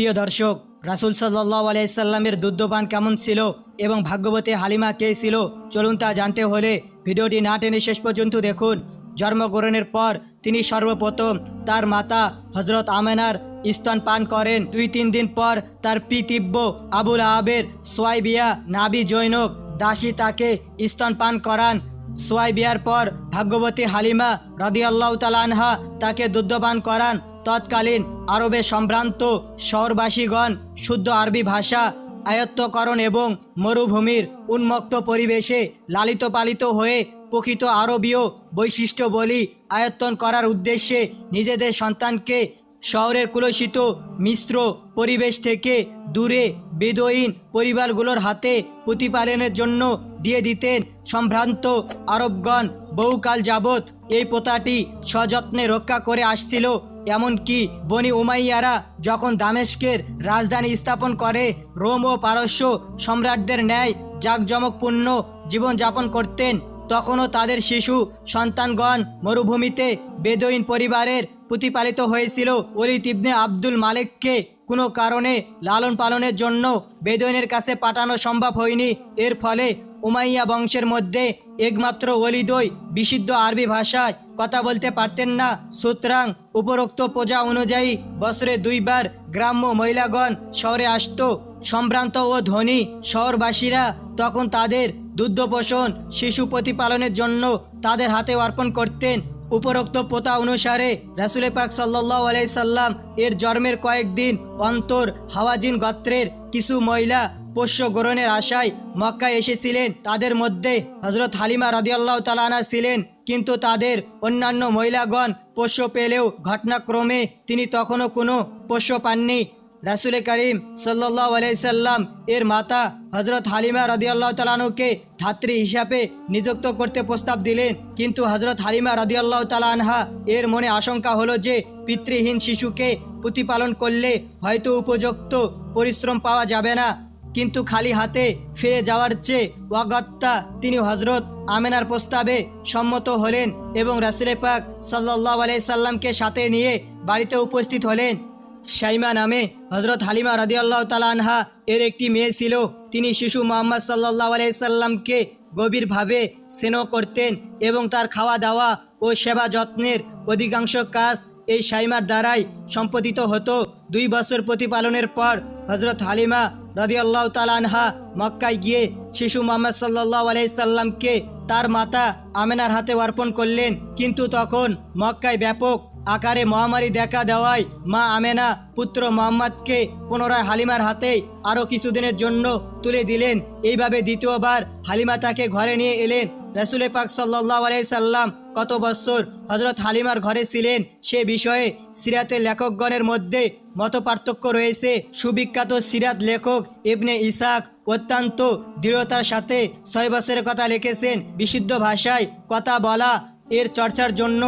প্রিয় দর্শক, রাসুল সাল্লাহ আলাইসাল্লামের দুধপান কেমন ছিল এবং ভাগ্যবতী হালিমা কে ছিল, চলুন তা জানতে হলে ভিডিওটি না টেনে শেষ পর্যন্ত দেখুন। জন্মগ্রহণের পর তিনি সর্বপ্রথম তার মাতা হজরত আমেনার স্তন পান করেন। দুই তিন দিন পর তার পিতিব্য আবুল আহাবের সোয়াইবিয়া নাবি জৈনক দাসী তাকে স্তন পান করান। সোয়াই বিয়ার পর ভাগ্যবতী হালিমা রদিয়াল্লাহ তালানহা তাকে দুগ্ধপান করান। তৎকালীন আরবে সম্ভ্রান্ত শহরবাসীগণ শুদ্ধ আরবি ভাষা আয়ত্তকরণ এবং মরুভূমির উন্মুক্ত পরিবেশে লালিত পালিত হয়ে প্রকৃত আরবীয় বৈশিষ্ট্য বলি আয়ত্তন করার উদ্দেশ্যে নিজেদের সন্তানকে শহরের কুলসিত মিশ্র পরিবেশ থেকে দূরে বেদইন পরিবারগুলোর হাতে প্রতিপালনের জন্য দিয়ে দিতেন সম্ভ্রান্ত আরবগণ বহুকাল যাবৎ এই প্রথাটি সযত্নে রক্ষা করে আসছিল এমনকি বনি উমাইয়ারা যখন দামেস্কের রাজধানী স্থাপন করে, রোম ও পারস্য সম্রাটদের ন্যায় জাঁকজমকপূর্ণ জীবনযাপন করতেন, তখনও তাদের শিশু, সন্তানগণ মরুভূমিতে বেদইন পরিবারের প্রতিপালিত হয়েছিল। অলি ইবনে আব্দুল মালিককে কোনো কারণে লালন পালনের জন্য বেদইনের কাছে পাঠানো সম্ভব হয়নি। এর ফলে উমাইয়া বংশের মধ্যে একমাত্র অলিদই বিশুদ্ধ আরবি ভাষায় কথা বলতে পারতেন না। সুতরাং উপরোক্ত প্রজা অনুযায়ী বছরে দুইবার গ্রাম্য মহিলাগণ শহরে আসত। সম্ভ্রান্ত ও ধনী শহরবাসীরা তখন তাদের দুগ্ধপোষণ, শিশু প্রতিপালনের জন্য তাদের হাতে অর্পণ করতেন। উপরোক্ত প্রথা অনুসারে রাসুলে পাক সাল্লাহ আলাইসাল্লাম এর জন্মের কয়েকদিন অন্তর হাওয়াজিন গোত্রের কিছু মহিলা পোষ্য গ্রহণের আশায় মক্কায় এসেছিলেন। তাদের মধ্যে হজরত হালিমা রাদিয়াল্লাহ তালানা ছিলেন, কিন্তু তাদের অন্যান্য মহিলাগণ পোষ্য পেলেও ঘটনাক্রমে তিনি তখনও কোনো পোষ্য পাননি। রাসুল করিম সাল্লাহ আলাইসাল্লাম এর মাতা হজরত হালিমা রদিয়াল্লাহ তালানুকে ধাত্রী হিসাবে নিযুক্ত করতে প্রস্তাব দিলেন। কিন্তু হজরত হালিমা রদিয়াল্লাহ তালানহা এর মনে আশঙ্কা হলো যে, পিতৃহীন শিশুকে প্রতিপালন করলে হয়তো উপযুক্ত পরিশ্রম পাওয়া যাবে না। কিন্তু খালি হাতে ফিরে যাওয়ার চেয়ে ওয়াগত্তা তিনি হজরত আমেনার প্রস্তাবে সম্মত হলেন এবং রাসুলে পাক সাল্লাহ আলাইসাল্লামকে সাথে নিয়ে বাড়িতে উপস্থিত হলেন। শাইমা নামে হজরত হালিমা রাদিয়াল্লাহ তালানহা এর একটি মেয়ে ছিল। তিনি শিশু মোহাম্মদ সাল্লাহ আলাইসাল্লামকে গভীরভাবে স্নেহ করতেন এবং তার খাওয়া দাওয়া ও সেবা যত্নের অধিকাংশ কাজ এই শাইমার দ্বারাই সম্পাদিত হতো। দুই বছর প্রতিপালনের পর হজরত হালিমা রদিয়াল্লাহ তালানহা মক্কায় গিয়ে শিশু মোহাম্মদ সাল্লাহ আলাইসাল্লামকে তার মাতা আমেনার হাতে অর্পণ করলেন। কিন্তু তখন মক্কায় ব্যাপক আকারে মহামারী দেখা দেওয়ায় মা আমেনা পুত্র মোহাম্মদকে পুনরায় হালিমার হাতে আরও কিছুদিনের জন্য তুলে দিলেন। এইভাবে দ্বিতীয়বার হালিমা তাকে ঘরে নিয়ে এলেন। রসুল পাক সাল্লাহ আলাইসাল্লাম কত বৎসর হজরত হালিমার ঘরে ছিলেন সে বিষয়ে সিরাতের লেখকগণের মধ্যে মত পার্থক্য রয়েছে। সুবিখ্যাত সিরাত লেখক ইবনে ইসাক অত্যন্ত দৃঢ়তার সাথে ছয় বছরের কথা লিখেছেন। বিশুদ্ধ ভাষায় কথা বলা এর চর্চার জন্য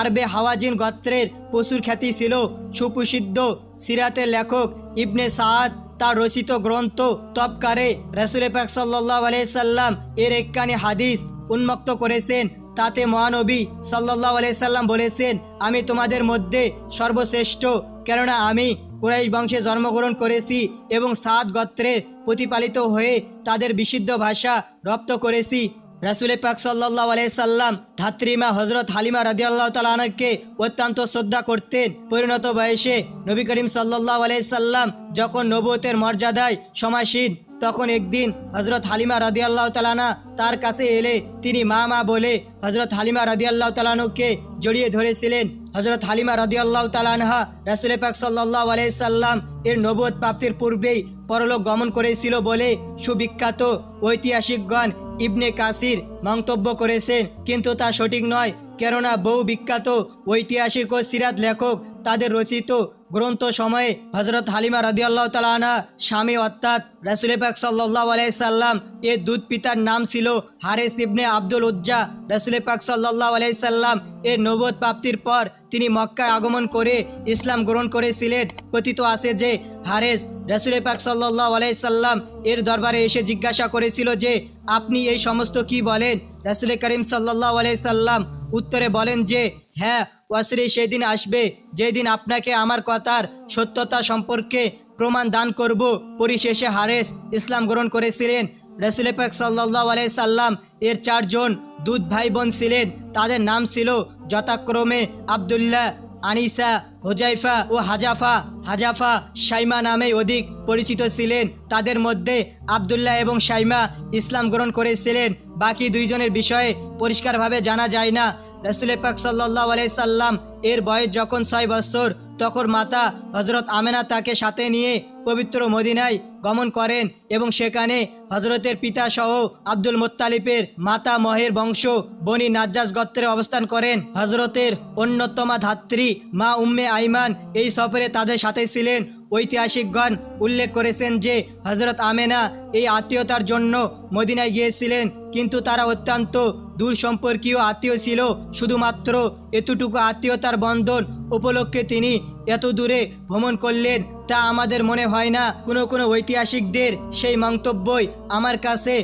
আরবে হাওয়াজিন গোত্রের প্রচুর খ্যাতি ছিল। সুপ্রসিদ্ধ সিরাতের লেখক ইবনে সাদ তার রচিত গ্রন্থ তপকারে রসুলে পাক সাল্লাহ আলাইসাল্লাম এর একখানি হাদিস উন্মুক্ত করেছেন। তাতে মহানবী সাল্লাহ আলাইসাল্লাম বলেছেন, আমি তোমাদের মধ্যে সর্বশ্রেষ্ঠ, কেননা আমি কুরাইশ বংশে জন্মগ্রহণ করেছি এবং সাত গোত্রের প্রতিপালিত হয়ে তাদের বিশুদ্ধ ভাষা রপ্ত করেছি। রাসুলে পাক সাল্লাহ আলাইসাল্লাম ধাত্রীমা হজরত হালিমা রাদিয়াল্লাহ তালানকে অত্যন্ত শ্রদ্ধা করতেন। পরিণত বয়সে নবী করিম সাল্লাহ আলাইসাল্লাম যখন নবতের মর্যাদায় সমাসীন তখন একদিন হজরত হালিমা রাদিয়াল্লাহ তালানা তার কাছে এলে তিনি মা মা বলে হজরত হালিমা রাদিয়াল্লাহ তালানুকে জড়িয়ে ধরেছিলেন। হজরত হালিমা রাদিয়াল্লাহ তালানহা রাসুলে পাক সাল্লাহ আলাইসাল্লাম এর নবদ প্রাপ্তির পূর্বেই পরলোক গমন করেছিল বলে সুবিখ্যাত ঐতিহাসিকগণ ইবনে কাসির মন্তব্য করেছেন, কিন্তু তা সঠিক নয়। কেননা বহু বিখ্যাত ঐতিহাসিক ও সিরাত লেখক তাদের রচিত গ্রন্থ সময়ে হজরত হালিমা রাদিয়াল্লাহ তালানা স্বামী অর্থাৎ রাসুল পাক সাল্লাহ আলাইসাল্লাম এর দুধ পিতার নাম ছিল হারেস ইবনে আব্দুল উজ্জা। রাসুল পাক সাল্লাহ আলাইসাল্লাম এর নবদ প্রাপ্তির পর তিনি মক্কায় আগমন করে ইসলাম গ্রহণ করেছিলেন। কথিত আছে যে হারেস রাসুল পাক সাল্লাহ আলাইসাল্লাম এর দরবারে এসে জিজ্ঞাসা করেছিল যে, আপনি এই সমস্ত কি বলেন? রাসুল করিম সাল্লাহ আলাইসাল্লাম উত্তরে বলেন যে হ্যাঁ ওয়াসরি সেই দিন আসবে, যেদিন আপনাকে আমার কথার সত্যতা সম্পর্কে প্রমাণ দান করব। পরিশেষে হারেস ইসলাম গ্রহণ করেছিলেন। রসুল পাক সাল্লাহ সাল্লাম এর চারজন দুধ ভাই বোন ছিলেন। তাদের নাম ছিল যথাক্রমে আবদুল্লাহ আনিসা, হোজাইফা ও হাজাফা হাজাফা সাইমা নামে অধিক পরিচিত ছিলেন। তাদের মধ্যে আবদুল্লাহ এবং সাইমা ইসলাম গ্রহণ করেছিলেন। বাকি দুইজনের বিষয়ে পরিষ্কারভাবে জানা যায় না। রসুল পাক সাল্লাহ আলাইসাল্লাম এর বয়স যখন ছয় বছর, তখন মাতা হজরত আমেনা তাকে সাথে নিয়ে পবিত্র মদিনায় গমন করেন এবং সেখানে হজরতের পিতা সহ আব্দুল মোত্তালিফের মাতা মহের বংশ বনি নাজ্জাস গত্রে অবস্থান করেন। হজরতের অন্যতমা ধাত্রী মা উম্মে আইমান এই সফরে তাদের সাথে ছিলেন। ঐতিহাসিকগণ উল্লেখ করেছেন যে হজরত আমেনা এই আত্মীয়তার জন্য মদিনায় গিয়েছিলেন, কিন্তু তারা অত্যন্ত দূর সম্পর্কীয় আত্মীয় ছিল। শুধুমাত্র এতটুকু আত্মীয়তার বন্ধন উপলক্ষে তিনি এত দূরে ভ্রমণ করলেন। তা আমাদের মনে হয় না। কোনো কোনো ঐতিহাসিকদের সেই মন্তব্যই আমার কাছে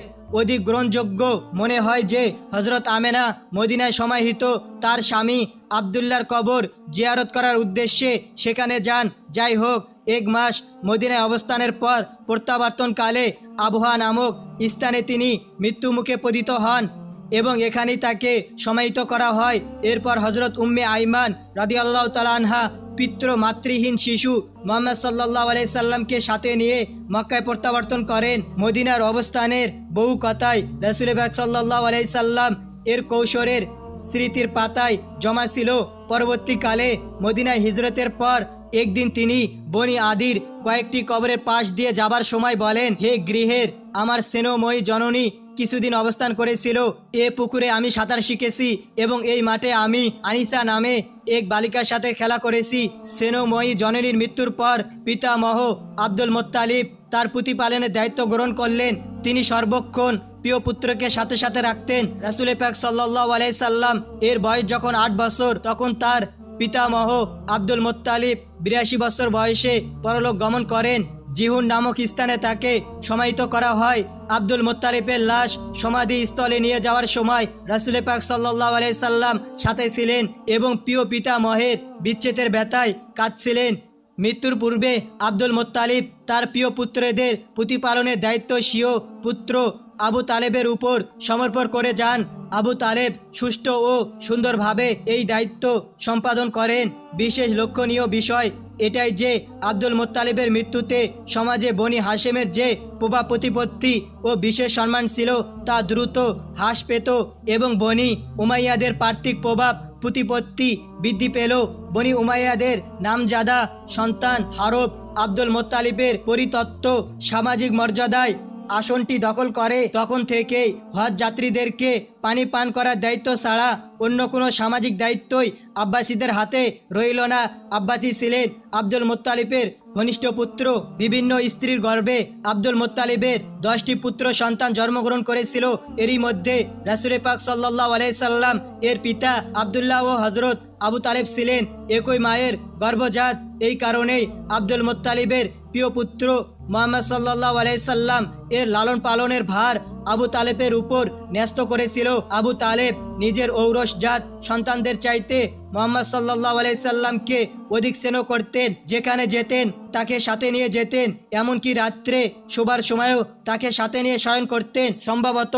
অধিক গ্রহণযোগ্য মনে হয় যে হজরত আমেনা মদিনায় সমাহিত তার স্বামী আবদুল্লার কবর জিয়ারত করার উদ্দেশ্যে সেখানে যান। যাই হোক, এক মাস মদিনায় অবস্থানের পর প্রত্যাবর্তনকালে আবহাওয়া নামক স্থানে তিনি মৃত্যুমুখে পতিত হন। এবং এখানেই তাকে সমাহিত করা হয়। এরপর হজরত উম্মে আইমান রাদিয়াল্লাহ তালানহা পিতৃ মাতৃহীন শিশু মোহাম্মদ সাল্লাহ আলাই সাল্লামকে সাথে নিয়ে মক্কায় প্রত্যাবর্তন করেন। মদিনার অবস্থানের বহু কথায় রসুল বাগ সাল্লাহ আলাই সাল্লাম এর কৌশলের স্মৃতির পাতায় জমা ছিল। পরবর্তীকালে মদিনায় হিজরতের পর একদিন তিনি বনি আদির কয়েকটি কবরের পাশ দিয়ে যাবার সময় বলেন, হে গৃহের, আমার স্নেহময়ী জননী কিছুদিন অবস্থান করেছিল। এ পুকুরে আমি সাঁতার শিখেছি এবং এই মাঠে আমি আনিসা নামে এক বালিকার সাথে খেলা করেছি। সেনময়ী জননীর মৃত্যুর পর পিতামহ আব্দুল মোত্তালিব তার প্রতিপালনের দায়িত্ব গ্রহণ করলেন। তিনি সর্বক্ষণ প্রিয় পুত্রকে সাথে সাথে রাখতেন। রাসুল পাক সাল্লাহ আলাইসাল্লাম এর বয়স যখন আট বছর, তখন তার পিতামহ আব্দুল মোত্তালিব বিরাশি বছর বয়সে পরলোক গমন করেন। জিহুন নামক স্থানে তাকে সমাহিত করা হয়। আব্দুল মোত্তালিবের লাশ সমাধি স্থলে নিয়ে যাওয়ার সময় রাসুল পাক সাল্লাহ আলাইসাল্লাম সাথে ছিলেন এবং প্রিয় পিতা পিতামহের বিচ্ছেদের ব্যথায় কাঁদছিলেন। মৃত্যুর পূর্বে আব্দুল মোত্তালিব তার প্রিয় পুত্রদের প্রতিপালনের দায়িত্ব স্বীয় পুত্র আবু তালেবের উপর সমর্পণ করে যান। আবু তালেব সুষ্ঠু ও সুন্দরভাবে এই দায়িত্ব সম্পাদন করেন। বিশেষ লক্ষণীয় বিষয় এটাই যে আব্দুল মোত্তালিবের মৃত্যুতে সমাজে বনি হাশেমের যে প্রভাব প্রতিপত্তি ও বিশেষ সম্মান ছিল, তা দ্রুত হ্রাস পেত এবং বনি উমাইয়াদের পার্থিক প্রভাব প্রতিপত্তি বৃদ্ধি পেল। বনি উমাইয়াদের নামজাদা সন্তান হারব আব্দুল মোত্তালিবের পরিতত্ত্ব সামাজিক মর্যাদায় আসনটি দখল করে, তখন থেকেই হজ যাত্রীদেরকে পানি পান করার দায়িত্ব ছাড়া অন্য কোনো সামাজিক দায়িত্বই আব্বাসীদের হাতে রইল না। আব্বাসী ছিলেন আব্দুল মোত্তালিবের ঘনিষ্ঠ পুত্র। বিভিন্ন স্ত্রীর গর্ভে আব্দুল মোত্তালিবের দশটি পুত্র সন্তান জন্মগ্রহণ করেছিল। এরই মধ্যে রাসুলে পাক সাল্লাহ আলাইসাল্লাম এর পিতা আবদুল্লাহ ও হজরত আবু তালেব ছিলেন একই মায়ের গর্ভজাত। এই কারণেই আব্দুল মোত্তালিবের প্রিয় পুত্র, মোহাম্মদ সাল্লাহ আলাইসাল্লাম এর লালন পালনের ভার আবু তালেবের উপর ন্যস্ত করেছিল। আবু তালেব নিজের ঔরসজাত সন্তানদের চাইতে মোহাম্মদ সাল্লাহ আলাইসাল্লামকে অধিক স্নেহ করতেন, যেখানে যেতেন, তাকে সাথে নিয়ে যেতেন, এমনকি রাত্রে শোবার সময়ও তাকে সাথে নিয়ে শয়ন করতেন। সম্ভবত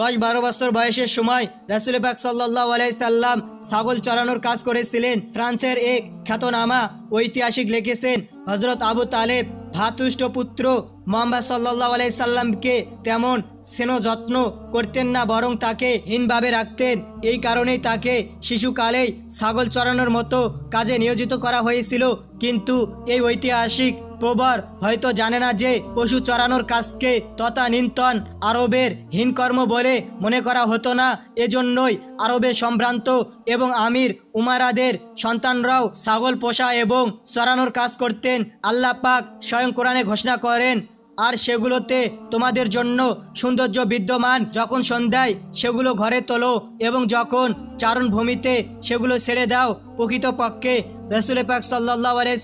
দশ বারো বছর বয়সের সময় রাসুলবাগ সাল্লাহ আলাইসাল্লাম ছাগল চড়ানোর কাজ করেছিলেন। ফ্রান্সের এক খ্যাতনামা ঐতিহাসিক লিখেছেন হজরত আবু তালেব। ভাতুষ্ট পুত্র মোহাম্মদ সাল্লাহ আলাইসাল্লামকে তেমন স্নেহ যত্ন করতেন না, বরং তাকে হীনভাবে রাখতেন। এই কারণেই তাকে শিশুকালেই ছাগল চড়ানোর মতো কাজে নিয়োজিত করা হয়েছিল। কিন্তু এই ঐতিহাসিক প্রবর হয়তো জানে না যে পশু চড়ানোর কাজকে তথা নিন্তন আরবের হীনকর্ম বলে মনে করা হতো না। এজন্যই আরবে সম্ভ্রান্ত এবং আমির উমারাদের সন্তানরাও ছাগল পোষা এবং চড়ানোর কাজ করতেন। আল্লাহ পাক স্বয়ং কোরআনে ঘোষণা করেন, আর সেগুলোতে তোমাদের জন্য সৌন্দর্য বিদ্যমান। যখন সন্ধ্যায় সেগুলো ঘরে তোলো এবং যখন চারণভূমিতে সেগুলো ছেড়ে দাও। প্রকৃতপক্ষে রসুল পাক সাল্লাহ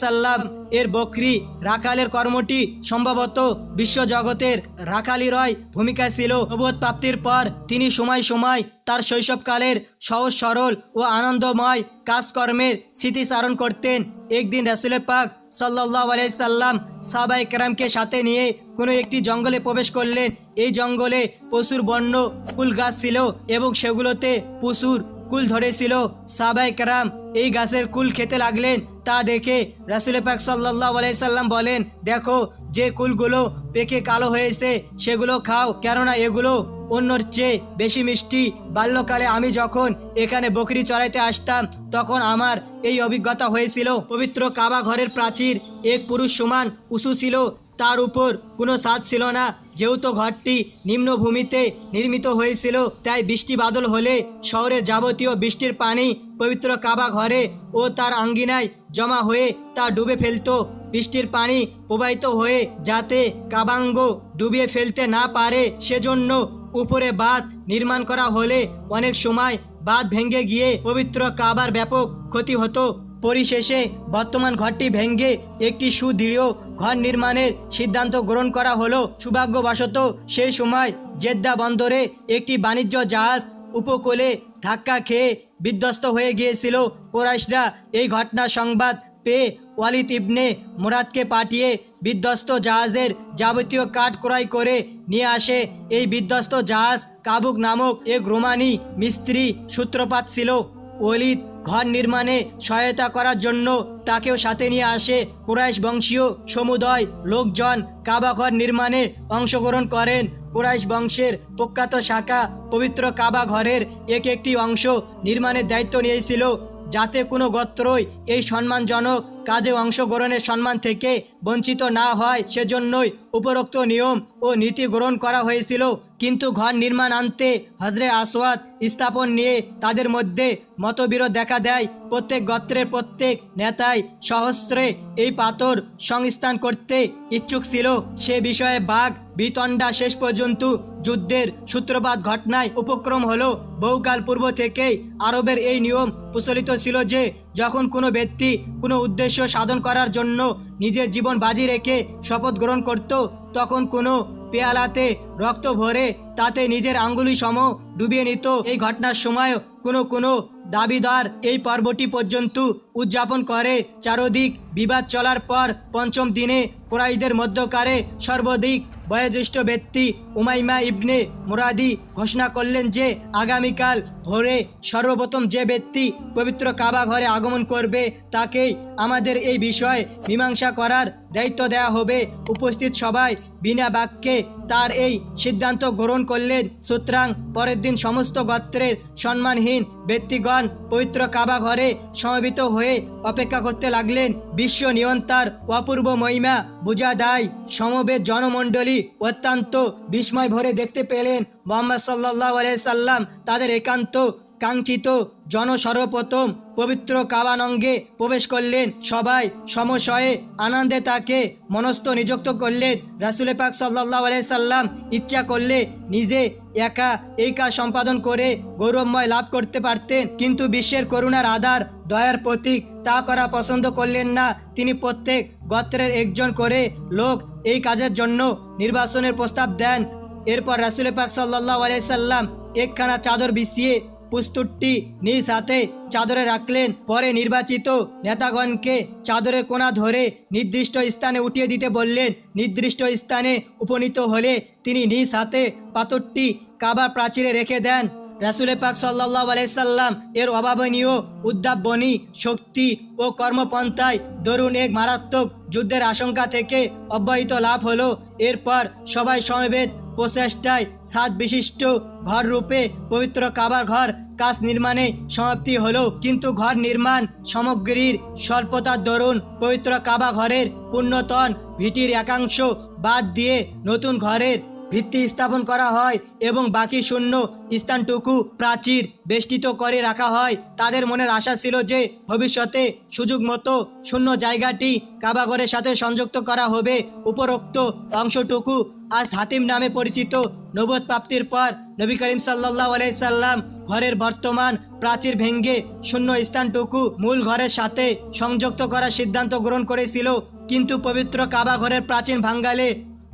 সাল্লাম এর বকরি রাখালের কর্মটি সম্ভবত বিশ্ব জগতের রাখালি রয় ভূমিকা ছিল। নবোধ প্রাপ্তির পর তিনি সময় সময় তার শৈশবকালের সহজ, সরল ও আনন্দময় কাজকর্মের স্মৃতিচারণ করতেন। একদিন রসুল পাক সাল্লাহ সাল্লাম সাবাই কেরামকে সাথে নিয়ে কোনো একটি জঙ্গলে প্রবেশ করলেন। এই জঙ্গলে প্রচুর বন্য, ফুল গাছ ছিল এবং সেগুলোতে প্রচুর কুল ধরেছিল। সাবাই কেরাম এই গাছের কুল খেতে লাগলেন। তা দেখে রাসুল পাক সাল্লাহ সাল্লাম বলেন, দেখো, যে কুলগুলো পেকে কালো হয়েছে, সেগুলো খাও। কেননা এগুলো অন্যর চেয়ে বেশি মিষ্টি। বাল্যকালে আমি যখন এখানে বকরি চড়াইতে আসতাম, তখন আমার এই অভিজ্ঞতা হয়েছিল। পবিত্র কাবা ঘরের প্রাচীর, এক পুরুষ সমান, উঁচু ছিল। তার উপর কোনো স্বাদ ছিল না। যেহেতু ঘরটি নিম্নভূমিতে নির্মিত হয়েছিল, তাই বৃষ্টি বাদল হলে শহরের যাবতীয় বৃষ্টির পানি পবিত্র কাবা ঘরে ও তার আঙ্গিনায় জমা হয়ে তা ডুবে ফেলতো। বৃষ্টির পানি প্রবাহিত হয়ে যাতে কাবাঙ্গ ডুবিয়ে ফেলতে না পারে, সেজন্য উপরে বাঁধ নির্মাণ করা হলে অনেক সময় বাঁধ ভেঙে গিয়ে পবিত্র কাবার ব্যাপক ক্ষতি হতো। পরিশেষে বর্তমান ঘরটি ভেঙ্গে একটি সুদৃঢ় ঘর নির্মাণের সিদ্ধান্ত গ্রহণ করা হলো সৌভাগ্যবশত সেই সময় জেদ্দা বন্দরে একটি বাণিজ্য জাহাজ উপকূলে ধাক্কা খেয়ে বিধ্বস্ত হয়ে গিয়েছিল। কোরাইশরা এই ঘটনার সংবাদ পেয়ে ওয়ালিদ ইবনে মুরাদকে পাঠিয়ে বিধ্বস্ত জাহাজের যাবতীয় কাঠ ক্রয় করে নিয়ে আসে। এই বিধ্বস্ত জাহাজ কাবুক নামক এক রোমানি মিস্ত্রি সূত্রপাত ছিল। ওলিদ ঘর নির্মাণে সহায়তা করার জন্য তাকেও সাথে নিয়ে আসে কুরাইশ বংশীয় সমুদয় লোকজন। কাবা ঘর নির্মাণে অংশগ্রহণ করেন কুরাইশ বংশের প্রখ্যাত শাখা পবিত্র কাবা ঘরের এক একটি অংশ। নির্মাণের দায়িত্ব নিয়েছিল যাতে কোনো গোত্রই এই সম্মানজনক কাজে অংশগ্রহণের সম্মান থেকে বঞ্চিত না হয় সেজন্যই উপরোক্ত নিয়ম ও নীতি গ্রহণ করা হয়েছিল। কিন্তু ঘর নির্মাণ আনতে হজরে আসওয়াদ স্থাপন নিয়ে তাদের মধ্যে মতবিরোধ দেখা দেয়। প্রত্যেক গোত্রের প্রত্যেক নেতাই সহস্রে এই পাথর সংস্থান করতে ইচ্ছুক ছিল। সে বিষয়ে বাঘ, বিতণ্ডা শেষ পর্যন্ত যুদ্ধের সূত্রপাত ঘটনায় উপক্রম হলো। বহুকাল পূর্ব থেকেই আরবের এই নিয়ম প্রচলিত ছিল যে যখন কোনো ব্যক্তি কোনো উদ্দেশ্য সাধন করার জন্য নিজের জীবন বাজি রেখে শপথ গ্রহণ করত, তখন কোনো পেয়ালাতে রক্ত ভরে তাতে নিজের আঙ্গুলি সম ডুবিয়ে নিত। এই ঘটনার সময় কোনো কোনো দাবিদার এই পর্বটি পর্যন্ত উদযাপন করে। চারদিক বিবাদ চলার পর পঞ্চম দিনে কোরাইদের মধ্যকারে সর্বাধিক বয়োজ্যেষ্ঠ ব্যক্তি উমাইমা ইবনে মুরাদি ঘোষণা করলেন যে, আগামীকাল ভোরে সর্বপ্রথম যে ব্যক্তি পবিত্র কাবা ঘরে আগমন করবে, তাকেই আমাদের এই বিষয়ে মীমাংসা করার দায়িত্ব দেওয়া হবে। উপস্থিত সবাই বিনা বাক্যে তার এই সিদ্ধান্ত গ্রহণ করলেন। সুতরাং পরের দিন সমস্ত গোত্রের সম্মানহীন ব্যক্তিগণ পবিত্র কাবা ঘরে সমবেত হয়ে অপেক্ষা করতে লাগলেন। বিশ্ব নিয়ন্তার অপূর্ব মহিমা বুঝা দেয়। সমবেত জনমণ্ডলী অত্যন্ত বিস্ময় ভরে দেখতে পেলেন। মোহাম্মদ সাল্লাহ সাল্লাম তাদের একান্ত কাঙ্ক্ষিত জনসর্বপ্রথম পবিত্র কাবানঙ্গে প্রবেশ করলেন। সবাই সমশয়ে আনন্দে তাকে মনস্থ নিযুক্ত করলেন। রাসুল পাক সাল্লাহ সাল্লাম ইচ্ছা করলে নিজে একা এই কাজ সম্পাদন করে গৌরবময় লাভ করতে পারতেন। কিন্তু বিশ্বের করুণার আধার দয়ার প্রতীক তা করা পছন্দ করলেন না। তিনি প্রত্যেক গোত্রের একজন করে লোক এই কাজের জন্য নির্বাচনের প্রস্তাব দেন। এরপর রাসুল পাক সাল্লাহ সাল্লাম একখানা চাদর বিছিয়ে পুস্তুরটি নিজ হাতে চাদরে রাখলেন। পরে নির্বাচিত নেতাগণকে চাদরের কোণা ধরে নির্দিষ্ট স্থানে উঠিয়ে দিতে বললেন। নির্দিষ্ট স্থানে উপনীত হলে তিনি নিজ হাতে পাথরটি কাবার প্রাচীরে রেখে দেন। রাসুলে পাক সাল্লাহ আলাইসাল্লাম এর অভাবনীয় উদ্যাপনী শক্তি ও কর্মপন্থায় দরুন এক মারাত্মক যুদ্ধের আশঙ্কা থেকে অব্যাহত লাভ হলো। এরপর সবাই সমবেত প্রচেষ্টায় সাত বিশিষ্ট ঘর রূপে পবিত্র কাবার ঘর, কাজ নির্মাণে সমাপ্তি হলো। কিন্তু ঘর নির্মাণ সামগ্রীর স্বল্পতার দরুন পবিত্র কাবা ঘরের পূর্ণতন ভিটির একাংশ বাদ দিয়ে নতুন ঘরের ভিত্তি স্থাপন করা হয় এবং বাকি শূন্য স্থানটুকু প্রাচীর বেষ্টিত করে রাখা হয়। তাদের মনের আশা ছিল যে ভবিষ্যতে সুযোগ মতো শূন্য জায়গাটি কাবাগরের সাথে সংযুক্ত করা হবে। উপরোক্ত অংশটুকু আজ হাতিম নামে পরিচিত। নবদ প্রাপ্তির পর নবী করিম সাল্লাহ আলাইসাল্লাম ঘরের বর্তমান প্রাচীর ভেঙ্গে শূন্য স্থানটুকু মূল ঘরের সাথে সংযুক্ত করার সিদ্ধান্ত গ্রহণ করেছিল। কিন্তু পবিত্র কাবা ঘরের প্রাচীন ভাঙ্গালে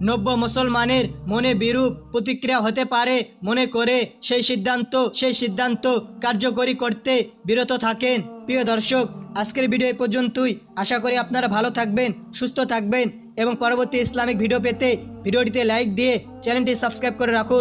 নব্য মুসলমানের মনে বিরূপ প্রতিক্রিয়া হতে পারে মনে করে সেই সিদ্ধান্ত সেই সিদ্ধান্ত কার্যকরী করতে বিরত থাকেন। প্রিয় দর্শক, আজকের ভিডিও এ পর্যন্তই। আশা করি আপনারা ভালো থাকবেন, সুস্থ থাকবেন এবং পরবর্তী ইসলামিক ভিডিও পেতে ভিডিওটিতে লাইক দিয়ে চ্যানেলটি সাবস্ক্রাইব করে রাখুন।